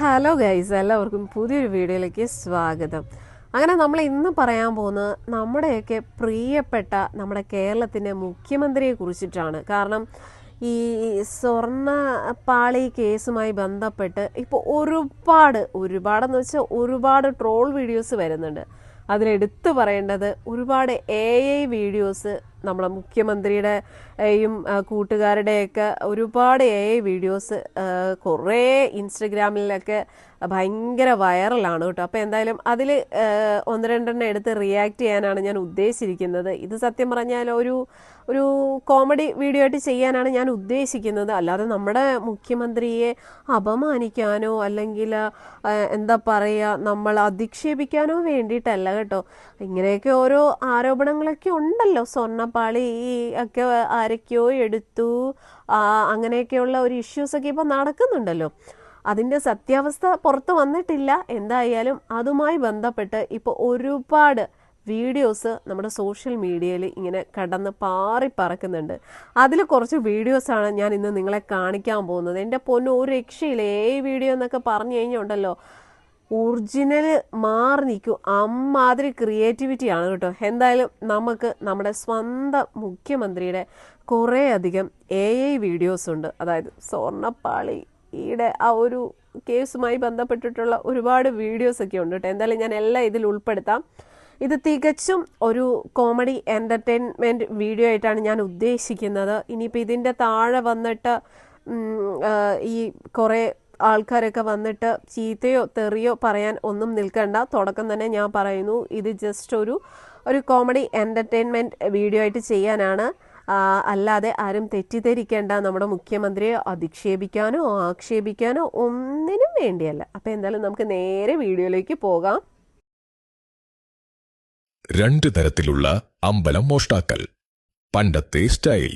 Hello guys എല്ലാവർക്കും പുതിയൊരു വീഡിയോയിലേക്ക് സ്വാഗതം. അങ്ങനെ നമ്മൾ ഇന്ന് പറയാൻ പോകുന്നത് നമ്മുടെയൊക്കെ പ്രിയപ്പെട്ട നമ്മുടെ കേരളത്തിന്റെ മുഖ്യമന്ത്രിയെ കുറിച്ചിട്ടാണ്. കാരണം ഈ സ്വർണ പാളി കേസുമായി ബന്ധപ്പെട്ട് ഇപ്പോൾ ഒരുപാട് ഒരുപാടെന്ന് വെച്ചാൽ ഒരുപാട് ട്രോൾ വീഡിയോസ് വരുന്നുണ്ട്. അതിലെടുത്തു പറയേണ്ടത് ഒരുപാട് എ ഐ വീഡിയോസ് നമ്മളെ മുഖ്യമന്ത്രിയുടെയും കൂട്ടുകാരുടെയൊക്കെ ഒരുപാട് എ ഐ വീഡിയോസ് കുറേ ഇൻസ്റ്റഗ്രാമിലൊക്കെ ഭയങ്കര വൈറലാണ് കേട്ടോ. അപ്പോൾ എന്തായാലും അതിൽ ഒന്ന് രണ്ടെണ്ണം എടുത്ത് റിയാക്ട് ചെയ്യാനാണ് ഞാൻ ഉദ്ദേശിച്ചിരിക്കുന്നത്. ഇത് സത്യം പറഞ്ഞാൽ ഒരു ഒരു കോമഡി വീഡിയോ ആയിട്ട് ചെയ്യാനാണ് ഞാൻ ഉദ്ദേശിക്കുന്നത്. അല്ലാതെ നമ്മുടെ മുഖ്യമന്ത്രിയെ അപമാനിക്കാനോ അല്ലെങ്കിൽ എന്താ പറയുക നമ്മൾ അധിക്ഷേപിക്കാനോ വേണ്ടിയിട്ടല്ല കേട്ടോ. ഇങ്ങനെയൊക്കെ ഓരോ ആരോപണങ്ങളൊക്കെ ഉണ്ടല്ലോ. സ്വർണപ്പാളി ഒക്കെ ആരൊക്കെയോ എടുത്തു. അങ്ങനെയൊക്കെയുള്ള ഒരു ഇഷ്യൂസൊക്കെ ഇപ്പോൾ നടക്കുന്നുണ്ടല്ലോ. അതിന്റെ സത്യാവസ്ഥ പുറത്ത് വന്നിട്ടില്ല. എന്തായാലും അതുമായി ബന്ധപ്പെട്ട് ഇപ്പോൾ ഒരുപാട് വീഡിയോസ് നമ്മുടെ സോഷ്യൽ മീഡിയയിൽ ഇങ്ങനെ കടന്ന് പാറി പറക്കുന്നുണ്ട്. അതിൽ കുറച്ച് വീഡിയോസാണ് ഞാൻ ഇന്ന് നിങ്ങളെ കാണിക്കാൻ പോകുന്നത്. എന്റെ പൊന്നു ഒരു രക്ഷയില്ല. ഏ വീഡിയോ എന്നൊക്കെ പറഞ്ഞു കഴിഞ്ഞുണ്ടല്ലോ. ഒറിജിനൽ മാറി നിൽക്കും. അമ്മാതിരി ക്രിയേറ്റിവിറ്റി ആണ് കേട്ടോ. എന്തായാലും നമുക്ക് നമ്മുടെ സ്വന്തം മുഖ്യമന്ത്രിയുടെ കുറേ അധികം എ ഐ വീഡിയോസ് ഉണ്ട്. അതായത് സ്വർണപ്പാളി. ഈടെ ആ ഒരു കേസുമായി ബന്ധപ്പെട്ടിട്ടുള്ള ഒരുപാട് വീഡിയോസ് ഒക്കെ ഉണ്ട് കേട്ടോ. എന്തായാലും ഞാൻ എല്ലാം ഇതിൽ ഉൾപ്പെടുത്താം. ഇത് തികച്ചും ഒരു കോമഡി എന്റർടൈൻമെന്റ് വീഡിയോ ആയിട്ടാണ് ഞാൻ ഉദ്ദേശിക്കുന്നത്. ഇനിയിപ്പോൾ ഇതിന്റെ താഴെ വന്നിട്ട് ഈ കുറേ ആൾക്കാരൊക്കെ വന്നിട്ട് ചീത്തയോ തെറിയോ പറയാൻ ഒന്നും നിൽക്കണ്ട. തുടക്കം തന്നെ ഞാൻ പറയുന്നു ഇത് ജസ്റ്റ് ഒരു ഒരു കോമഡി എന്റർടൈൻമെന്റ് വീഡിയോ ആയിട്ട് ചെയ്യാനാണ്. അല്ലാതെ ആരും തെറ്റിദ്ധരിക്കേണ്ട നമ്മുടെ മുഖ്യമന്ത്രിയെ അധിക്ഷേപിക്കാനോ ആക്ഷേപിക്കാനോ ഒന്നിനും വേണ്ടിയല്ല. അപ്പോൾ എന്തായാലും നമുക്ക് നേരെ വീഡിയോയിലേക്ക് പോകാം. രണ്ട് തരത്തിലുള്ള അമ്പലം മോഷ്ടാക്കൽ പണ്ടത്തെ style.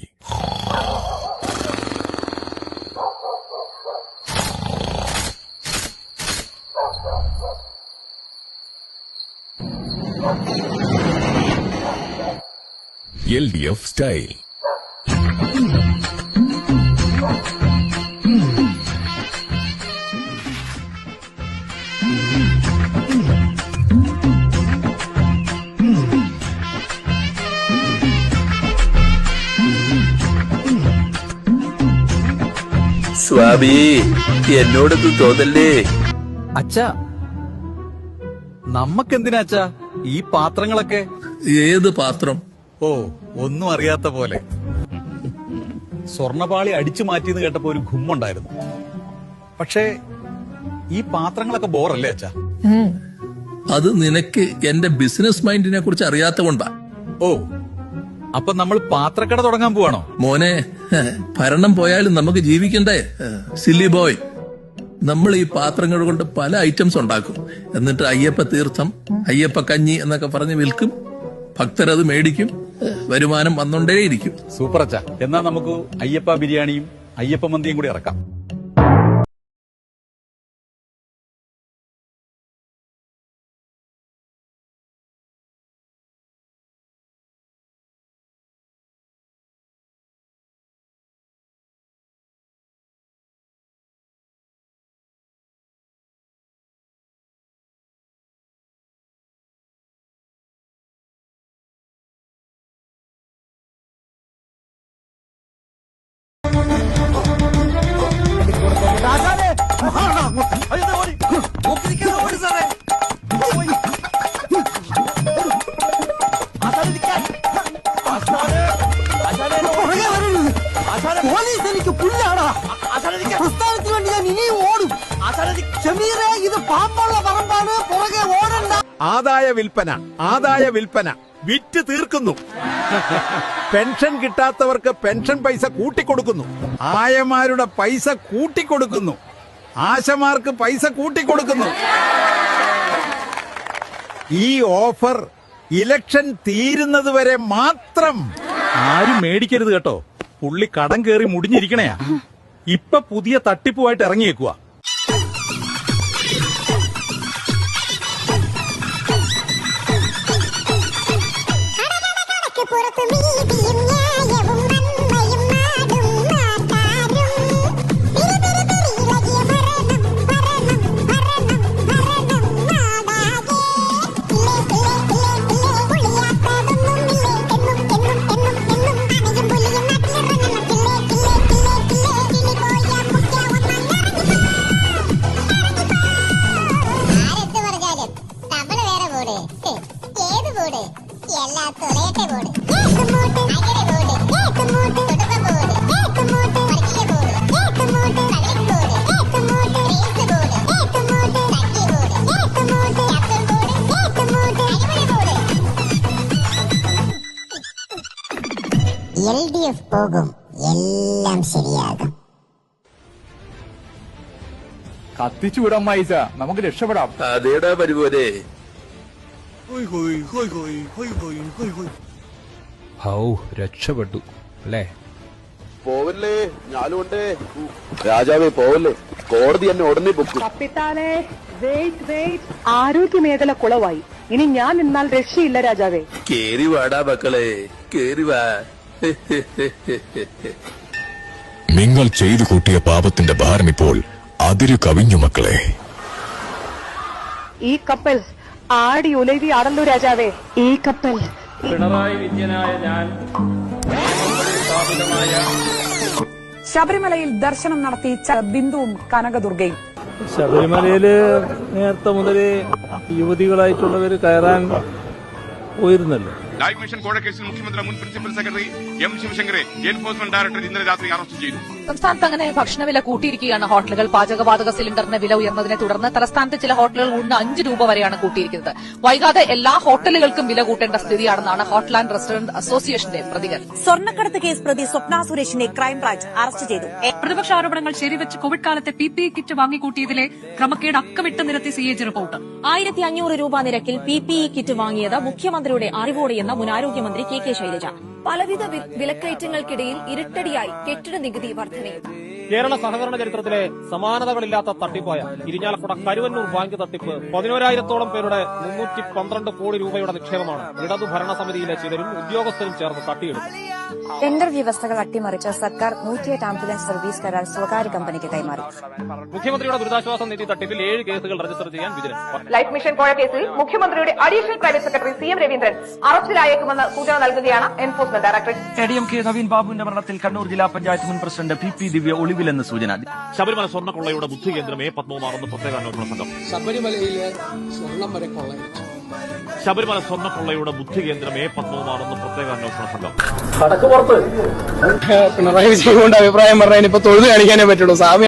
L D F style. സ്വാമി എന്നോടൊന്നും തോന്നല്ലേ? അച്ഛ നമ്മക്കെന്തിനാ അച്ഛ ഈ പാത്രങ്ങളൊക്കെ? ഏത് പാത്രം? ഓ ഒന്നും അറിയാത്ത പോലെ. സ്വർണപാളി അടിച്ചു മാറ്റിയെന്ന് കേട്ടപ്പോ ഒരു ഘുമ്മുണ്ടായിരുന്നു. പക്ഷേ ഈ പാത്രങ്ങളൊക്കെ ബോറല്ലേ അച്ഛ? അത് നിനക്ക് എന്റെ ബിസിനസ് മൈൻഡിനെ കുറിച്ച് അറിയാത്ത കൊണ്ടാ. ഓ അപ്പൊ നമ്മൾ പാത്രക്കട തുടങ്ങാൻ പോവാണോ? മോനെ ഭരണം പോയാലും നമുക്ക് ജീവിക്കണ്ടേ? സില്ലി ബോയ് നമ്മൾ ഈ പാത്രങ്ങൾ കൊണ്ട് പല ഐറ്റംസ് ഉണ്ടാക്കും. എന്നിട്ട് അയ്യപ്പ തീർത്ഥം അയ്യപ്പ കഞ്ഞി എന്നൊക്കെ പറഞ്ഞ് വിൽക്കും. ഭക്തരത് മേടിക്കും. വരുമാനം വന്നുകൊണ്ടേയിരിക്കും സൂപ്പർ അച്ഛാ എന്നാ നമുക്ക് അയ്യപ്പ ബിരിയാണിയും അയ്യപ്പ മന്തിയും കൂടി ഇറക്കാം. പോലീസ് എനിക്ക് പുല്ലാടാ. പ്രസ്ഥാനത്തിന് വേണ്ടി ഞാൻ ഇനിയും ഓടും. ഷമീറെ ഇത് പാമ്പുള്ള പറമ്പാണ്. പുറകെ ഓടണ്ട. ആദായ വിൽപ്പന ആദായ വിൽപ്പന. വിറ്റ് തീർക്കുന്നു. പെൻഷൻ കിട്ടാത്തവർക്ക് പെൻഷൻ പൈസ കൂട്ടിക്കൊടുക്കുന്നു. ആയമാരുടെ പൈസ കൂട്ടിക്കൊടുക്കുന്നു. ആശമാർക്ക് പൈസ കൂട്ടിക്കൊടുക്കുന്നു. ഈ ഓഫർ ഇലക്ഷൻ തീരുന്നത് വരെ മാത്രം. ആരും മേടിക്കരുത് കേട്ടോ. പുള്ളി കടം കേറി മുടിഞ്ഞിരിക്കണയാ. ഇപ്പൊ പുതിയ തട്ടിപ്പുമായിട്ട് ഇറങ്ങിയേക്കുവാ. എഫ് പോകും എല്ലാം ശരിയാകും. കത്തിച്ചു വിടാം മൈസ. നമുക്ക് രക്ഷപ്പെടാം. അതേടാ പരിപോലെ ഹൗ രക്ഷപ്പെട്ടു അല്ലേ? പോവല്ലേ? ഞാനുണ്ട് രാജാവേ പോവല്ലേ? കോടതി എന്നെ ഉടനെ പൊക്കും. കപ്പിത്താനെ വെയിറ്റ് വെയിറ്റ് ആരോഗ്യമേഖല കുളവായി. ഇനി ഞാൻ നിന്നാൽ രക്ഷയില്ല രാജാവേ. കേറി വാടാ മക്കളെ. കേറി വാ. നിങ്ങൾ ചെയ്തു കൂട്ടിയ പാപത്തിന്റെ ഭാരം ഇപ്പോൾ അതിരു കവിഞ്ഞു മക്കളെ. ഈ കപ്പൽ ആടി ഉലവി ആടല്ലോ രാജാവേ. ഈ കപ്പൽ പിണറായി വിജയനായ ഞാൻ ശബരിമലയിൽ ദർശനം നടത്തി ച- ബിന്ദുവും കനകദുർഗയും. ശബരിമലയിൽ നേരത്തെ മുതൽ യുവതികളായിട്ടുള്ളവർ കയറാൻ പോയിരുന്നല്ലോ. ലൈവ് മിഷൻ കോഴക്കേസിൽ മുഖ്യമന്ത്രിയുടെ മുൻ പ്രിൻസിപ്പൽ സെക്രട്ടറി എം ശിവശങ്കറെ എൻഫോഴ്സ്മെന്റ് ഡയറക്ടർ ഇന്നലെ രാത്രി അറസ്റ്റ് ചെയ്തു. സംസ്ഥാനത്ത് അങ്ങനെ ഭക്ഷണവില കൂട്ടിയിരിക്കുകയാണ് ഹോട്ടലുകൾ. പാചകവാതക സിലിണ്ടറിന് വില ഉയർന്നതിനെ തുടർന്ന് തലസ്ഥാനത്ത് ചില ഹോട്ടലുകൾ കൊണ്ട് അഞ്ച് രൂപ വരെയാണ് കൂട്ടിയിരിക്കുന്നത്. വൈകാതെ എല്ലാ ഹോട്ടലുകൾക്കും വില കൂട്ടേണ്ട സ്ഥിതിയാണെന്നാണ് ഹോട്ടൽ ആൻഡ് റെസ്റ്റോറന്റ് അസോസിയേഷന്റെ പ്രതികരണം. സ്വർണക്കടത്ത് കേസ് പ്രതി സ്വപ്ന സുരേഷിനെ ക്രൈംബ്രാഞ്ച് അറസ്റ്റ് ചെയ്തു. പ്രതിപക്ഷ ആരോപണങ്ങൾ ശരിവെച്ച് കോവിഡ് കാലത്തെ പി പി കിറ്റ് വാങ്ങിക്കൂട്ടിയതിലെ ക്രമക്കേട് അക്കമിട്ട് നിരത്തി സി എജ് റിപ്പോർട്ട്. ആയിരത്തി അഞ്ഞൂറ് രൂപ നിരക്കിൽ പി പി ഇ കിറ്റ് വാങ്ങിയത് മുഖ്യമന്ത്രിയുടെ അറിവോടെയെന്ന് മുൻ ആരോഗ്യമന്ത്രി കെ കെ ശൈലജ. പലവിധ വിലക്കയറ്റങ്ങൾക്കിടയിൽ ഇരട്ടടിയായി കെട്ടിട നികുതി വർധന കേരള സഹകരണ ചരിത്രത്തിലെ സമാനതകളില്ലാത്ത തട്ടിപ്പായ ഇരിഞ്ഞാലക്കുട കരുവന്നൂർ ബാങ്ക് തട്ടിപ്പ് പതിനോരായിരത്തോളം പേരുടെ മുന്നൂറ്റി പന്ത്രണ്ട് കോടി രൂപയുടെ നിക്ഷേപമാണ്. ഇടതു ഭരണസമിതിയിലെ ചിലരും ഉദ്യോഗസ്ഥരും ചേർന്ന് തട്ടിയെടുത്തത് ടെൻഡർ വ്യവസ്ഥകൾ അട്ടിമറിച്ച് സർക്കാർ നൂറ്റിയെട്ട് ആംബുലൻസ് സർവീസ് കരാർ സ്വകാര്യ കമ്പനിക്ക് കൈമാറി. മുഖ്യമന്ത്രിയുടെ ദുരിതാശ്വാസ നിധി തട്ടിപ്പിൽ ഏഴ് കേസുകൾ രജിസ്റ്റർ ചെയ്യാൻ വിജിലൻസ് ലൈഫ് മിഷൻ കോഴ കേസിൽ മുഖ്യമന്ത്രിയുടെ additional private secretary C M Raveendran അറസ്റ്റിലായേക്കുമെന്ന് സൂചന നൽകുകയാണ് enforcement directorate. A D M K Naveen ബാബുവിന്റെ മരണത്തിൽ കണ്ണൂർ ജില്ലാ പഞ്ചായത്ത് മുൻ പ്രസിഡന്റ് പി പി ദിവ്യ ഒളിവിലെന്ന് സൂചന. ശബരിമല സ്വർണക്കൊള്ളയുടെ ബുദ്ധി എ പത്മകുമാറെന്ന് പ്രത്യേക അന്വേഷണ സംഘം. ശബരിമലയിലെ സ്വർണം വരെ കൊള്ളയടിച്ചു. ശബരിമല സ്വർണക്കൊള്ളയുടെ ബുദ്ധി എ പത്മകുമാറെന്ന് പ്രത്യേക അന്വേഷണ സംഘം. പിണറായി വിജയൻ കൊണ്ട് അഭിപ്രായം പറഞ്ഞാൽ ഇപ്പൊ തൊഴുത് കാണിക്കാനേ പറ്റുള്ളൂ. സ്വാമി